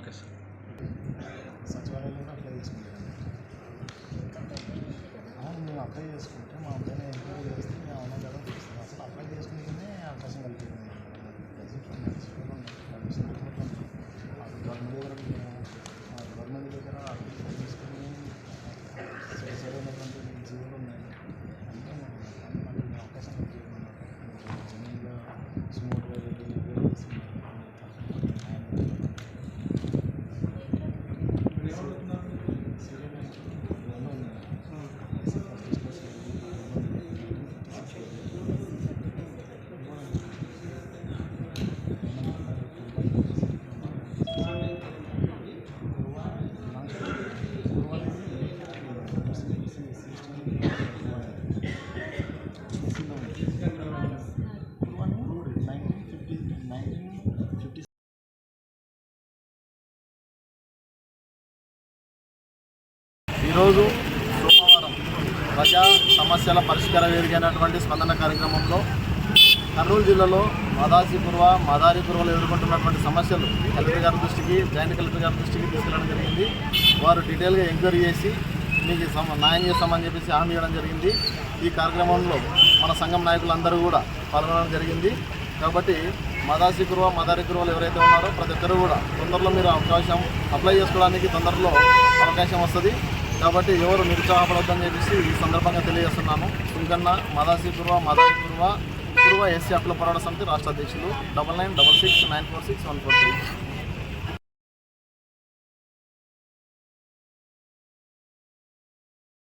Okay sir. సచివాలయంలో apply చేసుకుంటాను మేము అప్లై చేసుకుంటే. ఈరోజు సోమవారం ప్రజా సమస్యల పరిష్కార వేదికైనటువంటి స్పందన కార్యక్రమంలో కర్నూలు జిల్లాలో మదాసిపూర్వ మదారిపూర్వలో ఎదుర్కొంటున్నటువంటి సమస్యలు కలెక్టర్ గారి దృష్టికి జాయింట్ కలెక్టర్ గారి దృష్టికి తీసుకెళ్ళడం జరిగింది. వారు డీటెయిల్గా ఎంక్వైరీ చేసి మీకు న్యాయం చేస్తామని చెప్పేసి హామీ ఇవ్వడం జరిగింది. ఈ కార్యక్రమంలో మన సంఘం నాయకులందరూ కూడా పాల్గొనడం జరిగింది. కాబట్టి మదాసిపూర్వ మదారిపూర్వలు ఎవరైతే ఉన్నారో ప్రతి ఒక్కరు కూడా తొందరలో మీరు అవకాశం అప్లై చేసుకోవడానికి తొందరలో అవకాశం వస్తుంది. కాబట్టి ఎవరు నిరుత్సాహపడొద్దని చెప్పేసి ఈ సందర్భంగా తెలియజేస్తున్నాను సుంకన్న మదాసి పూర్వ పూర్వ ఎస్సీ హక్కుల పోరాట సమితి రాష్ట్ర అధ్యక్షులు double nine double six nine four six one four three.